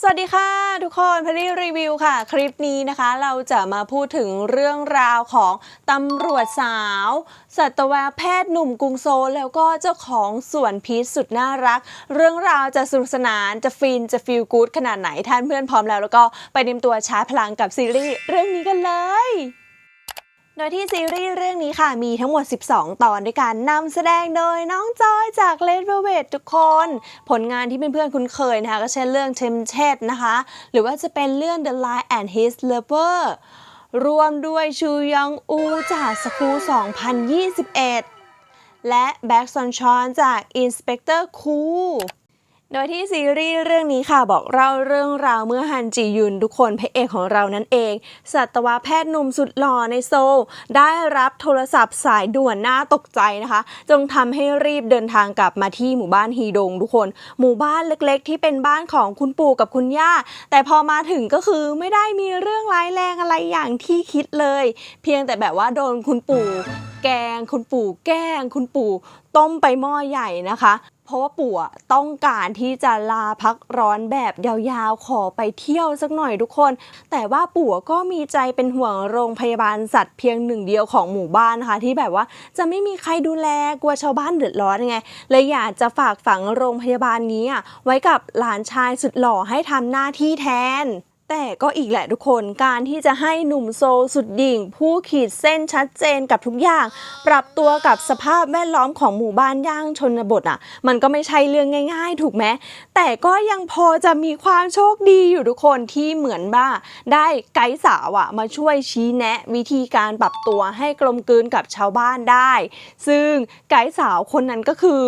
สวัสดีค่ะทุกคนพลี่รีวิวค่ะ คลิปนี้นะคะเราจะมาพูดถึงเรื่องราวของตำรวจสาว สัตวแพทย์หนุ่มกรุงโซลแล้วก็เจ้าของสวนพีชสุดน่ารัก เรื่องราวจะสนุกสนานจะฟินจะฟีลกู๊ดขนาดไหนท่านเพื่อนพร้อมแล้ว แล้วก็ไปเตรียมตัวชาร์จพลังกับซีรีส์เรื่องนี้กันเลย โดยที่ซีรีส์เรื่องนี้ค่ะมีทั้งหมด 12 ตอนด้วยการนำแสดงโดยน้องจอยจาก Red Velvet ทุกคน ผลงานที่เพื่อนๆคุ้นเคยนะคะก็เช่นเรื่อง Tempted นะคะ หรือว่าจะเป็นเรื่อง The Lie and His Lover รวมด้วยชูยองอูจากสกู2021 และแบ็กซอนชอนจาก Inspector Cool โดยที่ซีรีส์เรื่องนี้ค่ะบอกเล่าเรื่องราวเมื่อฮันจียุนทุกคนพระเอกของเรานั่นเอง สัตวแพทย์หนุ่มสุดหล่อในโซลได้รับโทรศัพท์สายด่วนน่าตกใจนะคะ จงทำให้รีบเดินทางกลับมาที่หมู่บ้านฮีดงทุกคน หมู่บ้านเล็กๆ ที่เป็นบ้านของคุณปู่กับคุณย่า แต่พอมาถึงก็คือไม่ได้มีเรื่องร้ายแรงอะไรอย่างที่คิดเลย เพียงแต่แบบว่าโดนคุณปู่แกงคุณปู่แกล้งคุณปู่ต้มไปหม้อใหญ่นะคะ เพราะว่าปู่ต้องการที่จะลาพักร้อนแบบยาวๆ ขอไปเที่ยวสักหน่อยทุกคน แต่ว่าปู่ก็มีใจเป็นห่วงโรงพยาบาลสัตว์เพียงหนึ่งเดียวของหมู่บ้านนะคะที่แบบว่าจะไม่มีใครดูแลกลัวชาวบ้านเดือดร้อนไงเลยอยากจะฝากฝังโรงพยาบาลนี้อะไว้กับหลานชายสุดหล่อให้ทำหน้าที่แทน แต่ก็อีกแหละทุกคนการที่จะให้หนุ่มโซลสุดดิ่ง ผู้ขีดเส้นชัดเจนกับทุกอย่าง ปรับตัวกับสภาพแวดล้อมของหมู่บ้านย่างชนบทอะ มันก็ไม่ใช่เรื่องง่าย ๆ ถูกไหมแต่ก็ยังพอจะมีความโชคดีอยู่ทุกคนที่เหมือนว่าได้ไกด์สาวอะมาช่วยชี้แนะ วิธีการปรับตัวให้กลมกลืนกับชาวบ้านได้ ซึ่งไกด์สาวคนนั้นก็คือ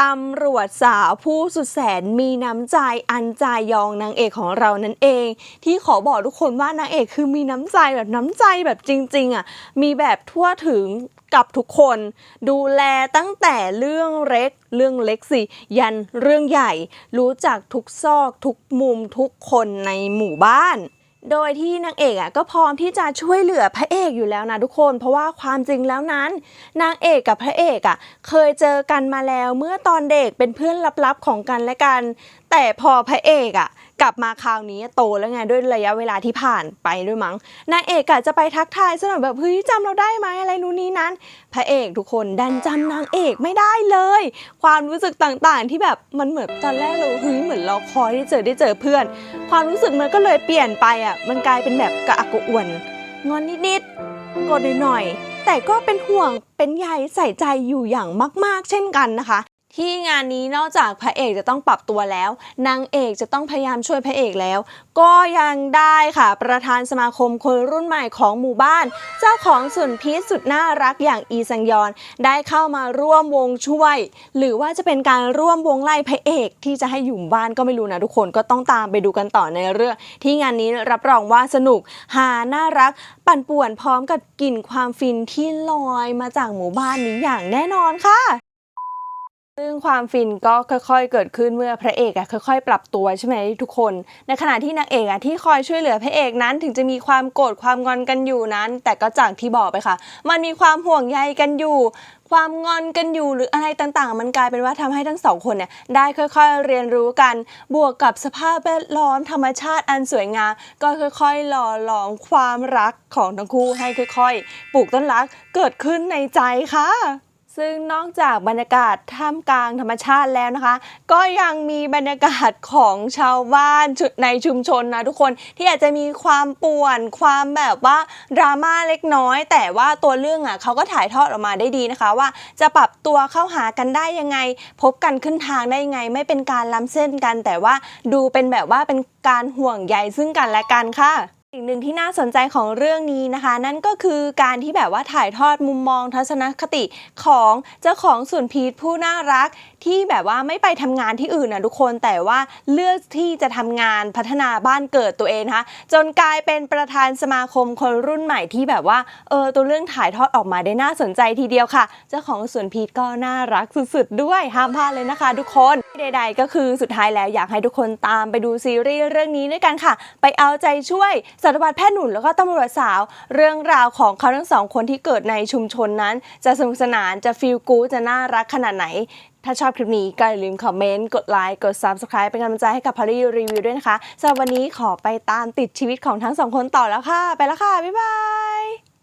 ตำรวจสาวผู้สุดแสนมีน้ำใจอันจายองนางเอกของเรานั่นเองที่ขอบอกทุกคนว่านางเอกคือมีน้ำใจแบบน้ำใจแบบจริง ๆอะมีแบบทั่วถึงกับทุกคนดูแลตั้งแต่เรื่องเล็กเรื่องเล็กสิ ยันเรื่องใหญ่ รู้จักทุกซอกทุกมุมทุกคนในหมู่บ้านโดยที่นางเอกอะก็พร้อมที่จะช่วยเหลือพระเอกอยู่แล้วนะทุกคน เพราะว่าความจริงแล้วนั้น นางเอกกับพระเอกอะเคยเจอกันมาแล้วเมื่อตอนเด็กเป็นเพื่อนลับๆของกันและกัน แต่พอพระเอกอะ กลับมาคราวนี้โตแล้วไงด้วยระยะเวลาที่ผ่านไปด้วยมั้งนางเอกอะจะไปทักทายซะหน่อยแบบเฮ้ยจำเราได้ไหมอะไรนู้นนี้นั้น พระเอกทุกคนดันจำนางเอกไม่ได้เลย ความรู้สึกต่างๆ ที่แบบมันเหมือนตอนแรกเราเฮ้ยเหมือนเราคอยที่เจอได้เจอเพื่อน ความรู้สึกมันก็เลยเปลี่ยนไปอะมันกลายเป็นแบบกระอักกระอ่วนงอนนิดๆกดหน่อยๆแต่ก็เป็นห่วงเป็นใยใส่ใจอยู่อย่างมาก ๆ เช่นกันนะคะ ที่งานนี้นอกจากพระเอกจะต้องปรับตัวแล้วนางเอกจะต้องพยายามช่วยพระเอกแล้ว ก็ยังได้ค่ะ ประธานสมาคมคนรุ่นใหม่ของหมู่บ้าน เจ้าของส่วนพีชสุดน่ารักอย่างอีซังยอน ได้เข้ามาร่วมวงช่วย หรือว่าจะเป็นการร่วมวงไล่พระเอกที่จะให้อยู่หมู่บ้านก็ไม่รู้นะทุกคนก็ต้องตามไปดูกันต่อในเรื่อง ที่งานนี้รับรองว่าสนุกฮาน่ารัก ปั่นป่วนพร้อมกับกลิ่นความฟินที่ลอยมาจากหมู่บ้านนี้อย่างแน่นอนค่ะ ซึ่งความฟินก็ค่อยๆ เกิดขึ้นเมื่อพระเอกอะค่อยๆ ปรับตัวใช่ไหมทุกคน ในขณะที่นางเอกอะที่คอยช่วยเหลือพระเอกนั้นถึงจะมีความโกรธความงอนกันอยู่นั้น แต่ก็จากที่บอกไปค่ะ มันมีความห่วงใยกันอยู่ ความงอนกันอยู่หรืออะไรต่างๆ มันกลายเป็นว่าทำให้ทั้งสองคนเนี่ยได้ค่อยๆเรียนรู้กัน บวกกับสภาพแวดล้อมธรรมชาติอันสวยงามก็ค่อยๆ หล่อหลอมความรักของทั้งคู่ให้ค่อย ๆ ปลูกต้นรักเกิดขึ้นในใจค่ะ ซึ่งนอกจากบรรยากาศท่ามกลางธรรมชาติแล้วนะคะ ก็ยังมีบรรยากาศของชาวบ้านชุดในชุมชนนะทุกคนที่อาจจะมีความป่วนความแบบว่าดราม่าเล็กน้อย แต่ว่าตัวเรื่องอะเขาก็ถ่ายทอดออกมาได้ดีนะคะ ว่าจะปรับตัวเข้าหากันได้ยังไง พบกันขึ้นทางได้ยังไง ไม่เป็นการล้ำเส้นกัน แต่ว่าดูเป็นแบบว่าเป็นการห่วงใยซึ่งกันและกันค่ะ สิ่งหนึ่งที่น่าสนใจของเรื่องนี้นะคะ นั่นก็คือการที่แบบว่าถ่ายทอดมุมมองทัศนคติของเจ้าของส่วนพีทผู้น่ารัก ที่แบบว่าไม่ไปทำงานที่อื่นนะทุกคนแต่ว่าเลือกที่จะทำงานพัฒนาบ้านเกิดตัวเองนะคะจนกลายเป็นประธานสมาคมคนรุ่นใหม่ที่แบบว่าเออตัวเรื่องถ่ายทอดออกมาได้น่าสนใจทีเดียวค่ะ เจ้าของส่วนพีทก็น่ารักสุดๆด้วยห้ามพลาดเลยนะคะ ทุกคนใด ๆ ก็คือสุดท้ายแล้วอยากให้ทุกคนตามไปดูซีรีส์เรื่องนี้ด้วยกันค่ะ ไปเอาใจช่วยสัตวแพทย์หนุ่มแล้วก็ตำรวจสาว เรื่องราวของเขาทั้งสองคนที่เกิดในชุมชนนั้น จะสนุกสนานจะฟีลกู๊ดจะน่ารักขนาดไหน ถ้าชอบคลิปนี้ก็อย่าลืมคอมเมนต์ กดไลค์กด Subscribe เป็นกำลังใจให้กับพารีรีวิวด้วยนะคะสำหรับวันนี้ขอไปตามติดชีวิตของทั้งสองคนต่อแล้วค่ะ ไปแล้วค่ะ บ๊ายบาย